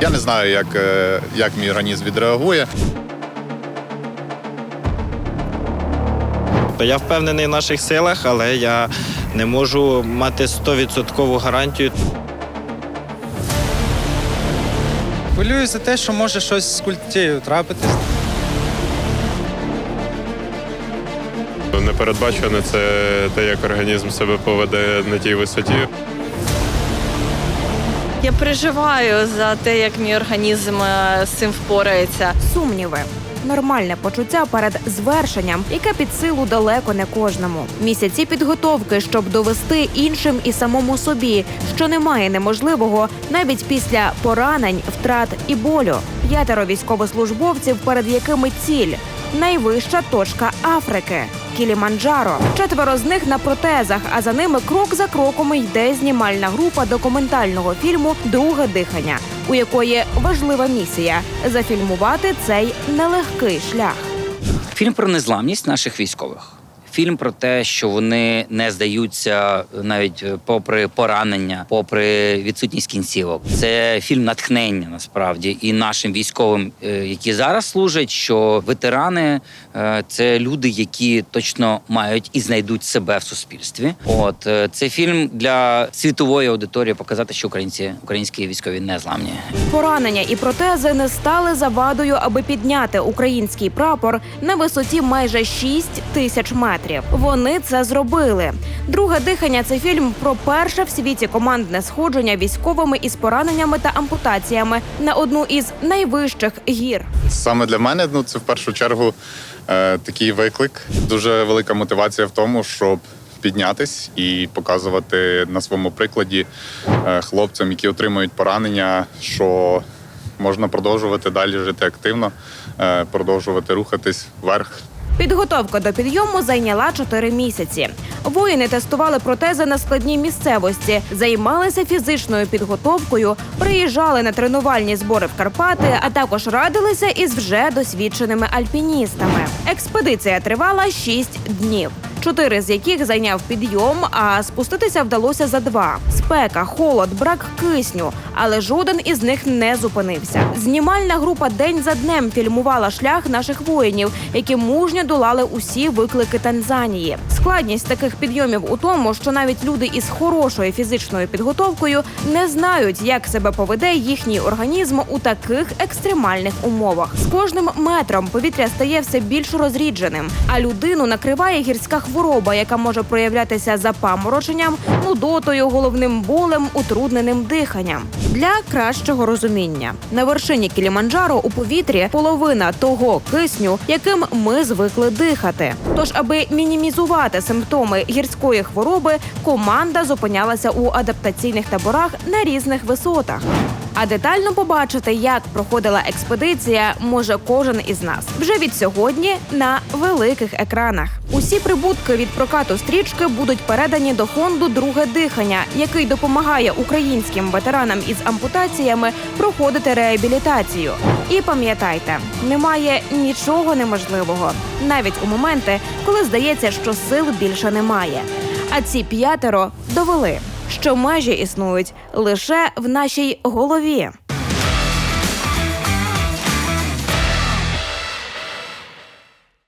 Я не знаю, як, е, як мій організм відреагує. Я впевнений в наших силах, але я не можу мати 100% гарантію. Хвилюю за те, що може щось з культією трапитись. Непередбачене це те, як організм себе поведе на тій висоті. Я переживаю за те, як мій організм е, з цим впорається. Сумніви. Нормальне почуття перед звершенням, яке під силу далеко не кожному. Місяці підготовки, щоб довести іншим і самому собі, що немає неможливого навіть після поранень, втрат і болю. П'ятеро військовослужбовців, перед якими ціль найвища точка Африки. Кіліманджаро. Четверо з них на протезах, а за ними крок за кроком йде знімальна група документального фільму Друге дихання, у якої важлива місія зафільмувати цей нелегкий шлях. Фільм про незламність наших військових. Фільм про те, що вони не здаються навіть е, попри поранення, попри відсутність кінцівок. Це фільм натхнення насправді і нашим військовим, е, які зараз служать, що ветерани е, це люди, які точно мають і знайдуть себе в суспільстві. От е, це фільм для світової аудиторії показати, що українці українські військові не зламні. Поранення і протези не стали завадою, аби підняти український прапор на висоті майже 6 тисяч метрів. Вони це зробили. Друге дихання це фільм про перше в світі командне сходження військовими із пораненнями та ампутаціями на одну із найвищих гір. Саме для мене ну, це в першу чергу е, такий виклик. Дуже велика мотивація в тому, щоб піднятись і показувати на своєму прикладі е, хлопцям, які отримують поранення, що можна продовжувати далі жити активно, е, продовжувати рухатись вверх. Підготовка до підйому зайняла 4 місяці. Воїни тестували протези на складній місцевості, займалися фізичною підготовкою, приїжджали на тренувальні збори в Карпати, а також радилися із вже досвідченими альпіністами. Експедиція тривала 6 днів. Чотири з яких зайняв підйом, а спуститися вдалося за два. Спека, холод, брак кисню, але жоден із них не зупинився. Знімальна група день за днем фільмувала шлях наших воїнів, які мужньо долали усі виклики Танзанії. Складність таких підйомів у тому, що навіть люди із хорошою фізичною підготовкою не знають, як себе поведе їхній організм у таких екстремальних умовах. З кожним метром повітря стає все більш розрідженим, а людину накриває гірська хвороба, яка може проявлятися запамороченням, нудотою, головним болем, утрудненим диханням. Для кращого розуміння на вершині Кіліманджаро у повітрі половина того кисню, яким ми звикли дихати. Тож, аби мінімізувати симптоми гірської хвороби, команда зупинялася у адаптаційних таборах на різних висотах. А детально побачити, як проходила експедиція, може кожен із нас вже від сьогодні на великих екранах. Усі прибутки від прокату стрічки будуть передані до фонду Друге дихання, який допомагає українським ветеранам із ампутаціями проходити реабілітацію. І пам'ятайте, немає нічого неможливого, навіть у моменти, коли здається, що сил більше немає. А ці п'ятеро довели, що межі існують лише в нашій голові.